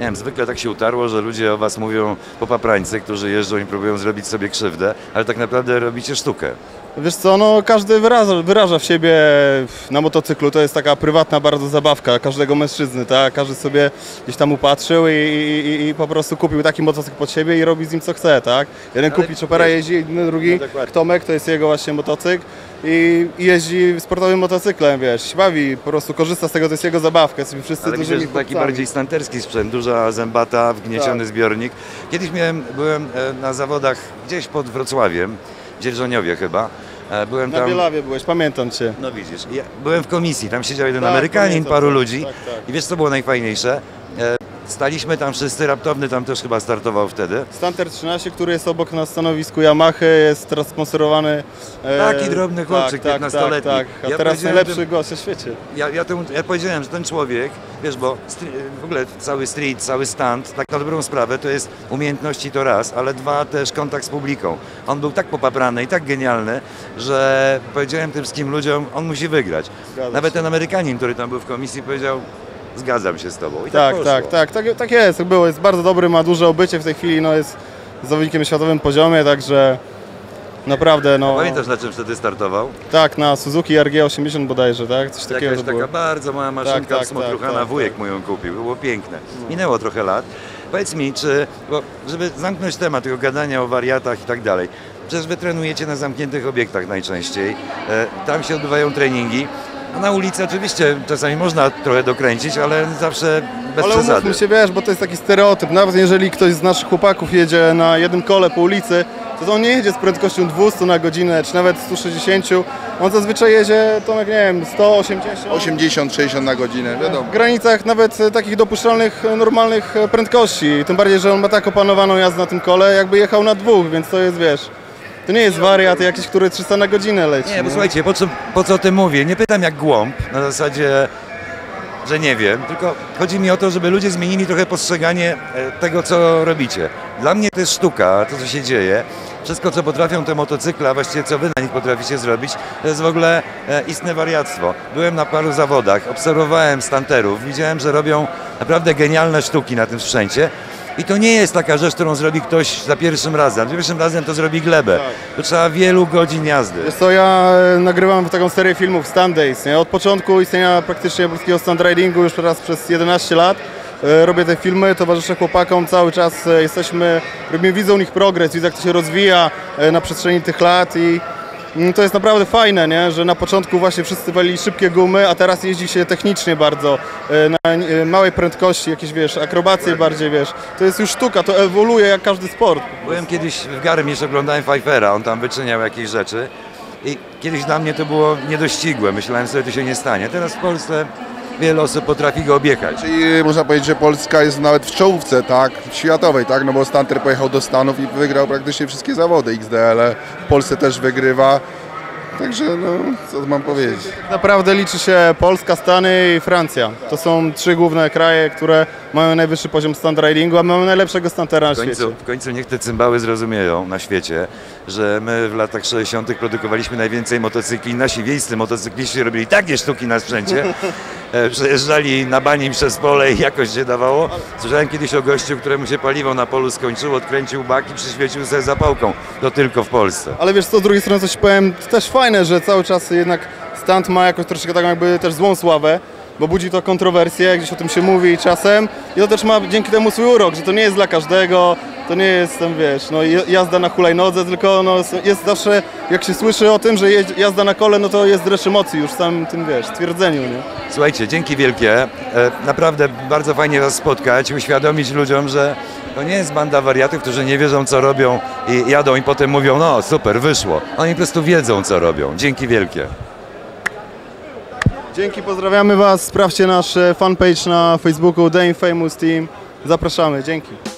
nie wiem, zwykle tak się utarło, że ludzie o was mówią popaprańcy, którzy jeżdżą i próbują zrobić sobie krzywdę, ale tak naprawdę robicie sztukę. Wiesz co, no każdy wyraża, wyraża w siebie na motocyklu, to jest taka prywatna bardzo zabawka każdego mężczyzny, tak? Każdy sobie gdzieś tam upatrzył i, i, i- po prostu kupił taki motocykl pod siebie i robi z nim co chce, tak? Jeden Ale kupi chopera, jeździ, drugi, No. Tomek, to jest jego właśnie motocykl i, i jeździ sportowym motocyklem, wiesz, się bawi, po prostu korzysta z tego, to jest jego zabawka, jesteśmy wszyscy Ale myślę, że taki chłopcami. bardziej stanterski sprzęt, duża zębata, wgnieciony Tak. zbiornik. Kiedyś miałem, byłem e, na zawodach gdzieś pod Wrocławiem, w Dzierżoniowie chyba. E, Byłem Na tam... Bielawie byłeś, pamiętam Cię. No widzisz, ja byłem w komisji, tam siedział jeden Tak, Amerykanin, pamiętam, paru tak, ludzi tak, tak. i wiesz co było najfajniejsze? Staliśmy tam wszyscy, Raptowny tam też chyba startował wtedy. Stanter 13, który jest obok na stanowisku Yamaha, jest teraz sponsorowany. e, Taki drobny chłopczyk, tak, tak, 15-letni. tak, tak. A Ja teraz najlepszy że- gość na świecie. Ja, ja, temu, ja powiedziałem, że ten człowiek, wiesz, bo w ogóle cały street, cały stand, tak na dobrą sprawę, to jest umiejętności to raz, ale dwa też kontakt z publiką. On był tak popaprany i tak genialny, że powiedziałem tym wszystkim ludziom, on musi wygrać. Zgadza Nawet się. ten Amerykanin, który tam był w komisji, powiedział, zgadzam się z tobą. I tak, Tak, tak, tak, tak, tak jest, tak było. Jest bardzo dobry, ma duże obycie w tej chwili, no jest zawodnikiem na światowym poziomie, także naprawdę, no. Pamiętasz na czym wtedy startował? Tak, na Suzuki RG80 bodajże, tak? Coś takiego Jakaś taka bardzo mała maszynka Tak, tak, smotruchana, tak, tak, wujek tak. mu ją kupił, było piękne. Minęło trochę lat. Powiedz mi, czy, bo żeby zamknąć temat tego gadania o wariatach i tak dalej, przecież wy trenujecie na zamkniętych obiektach najczęściej, e, tam się odbywają treningi, a na ulicy oczywiście czasami można trochę dokręcić, ale zawsze bez Ale przesady. umówmy się, wiesz, bo to jest taki stereotyp. Nawet jeżeli ktoś z naszych chłopaków jedzie na jednym kole po ulicy, to on nie jedzie z prędkością 200 na godzinę, czy nawet 160. On zazwyczaj jedzie, Tomek, nie wiem, 180. 80-60 na godzinę, wiadomo. W granicach nawet e, takich dopuszczalnych, e, normalnych e, prędkości. Tym bardziej, że on ma tak opanowaną jazdę na tym kole, jakby jechał na dwóch, więc to jest, wiesz, to nie jest wariat jakiś, który 300 na godzinę leci. Nie, bo słuchajcie, po co, po co o tym mówię? Nie pytam jak głąb, na zasadzie, że nie wiem, tylko chodzi mi o to, żeby ludzie zmienili trochę postrzeganie e, tego, co robicie. Dla mnie to jest sztuka, to co się dzieje. Wszystko, co potrafią te motocykle, a właściwie co wy na nich potraficie zrobić, to jest w ogóle e, istne wariactwo. Byłem na paru zawodach, obserwowałem stanterów, widziałem, że robią naprawdę genialne sztuki na tym sprzęcie. I to nie jest taka rzecz, którą zrobi ktoś za pierwszym razem. Za pierwszym razem to zrobi glebę. To trzeba wielu godzin jazdy. Wiesz co, ja e, nagrywam taką serię filmów Stand Days, nie? Od początku istnienia praktycznie polskiego stand ridingu już teraz przez 11 lat. e, Robię te filmy, towarzyszę chłopakom, cały czas e, jesteśmy, robimy, widzą u nich progres, widzę jak to się rozwija na przestrzeni tych lat i to jest naprawdę fajne, nie? że na początku właśnie wszyscy walili szybkie gumy, a teraz jeździ się technicznie bardzo, e, na e, małej prędkości, jakieś wiesz, akrobacje bardziej, wiesz. To jest już sztuka, to ewoluuje jak każdy sport. Byłem kiedyś w Garmisch, oglądałem Pfeiffera, on tam wyczyniał jakieś rzeczy i kiedyś dla mnie to było niedościgłe, myślałem sobie, to się nie stanie. Teraz w Polsce wiele osób potrafi go objechać. Czyli można powiedzieć, że Polska jest nawet w czołówce, tak, światowej, tak, no bo Stanter pojechał do Stanów i wygrał praktycznie wszystkie zawody XDL, -e. w Polsce też wygrywa, także no, co mam powiedzieć. Tak naprawdę liczy się Polska, Stany i Francja. To są trzy główne kraje, które mają najwyższy poziom stand ridingu, a mamy najlepszego stantera na W końcu, świecie. w końcu niech te cymbały zrozumieją na świecie, że my w latach 60. produkowaliśmy najwięcej motocykli. Nasi wiejscy motocykliści robili takie sztuki na sprzęcie, e, przejeżdżali na bani przez pole i jakoś się dawało. Słyszałem kiedyś o gościu, któremu się paliwo na polu skończyło, odkręcił bak i przyświecił sobie zapałką. To tylko w Polsce. Ale wiesz co, z drugiej strony coś powiem, to też fajne, że cały czas jednak stand ma jakoś troszeczkę taką jakby też złą sławę, bo budzi to kontrowersje, gdzieś o tym się mówi czasem i to też ma dzięki temu swój urok, że to nie jest dla każdego, to nie jest tam, wiesz, no jazda na hulajnodze, tylko no, jest zawsze, jak się słyszy o tym, że jazda na kole, no to jest dreszcz emocji już w samym tym, wiesz, stwierdzeniu, nie? Słuchajcie, dzięki wielkie. E, Naprawdę bardzo fajnie Was spotkać, uświadomić ludziom, że to nie jest banda wariatów, którzy nie wierzą, co robią i jadą i potem mówią, no super, wyszło. Oni po prostu wiedzą, co robią. Dzięki wielkie. Dzięki, pozdrawiamy Was, sprawdźcie nasz e, fanpage na Facebooku, The Infamous Team, zapraszamy, dzięki.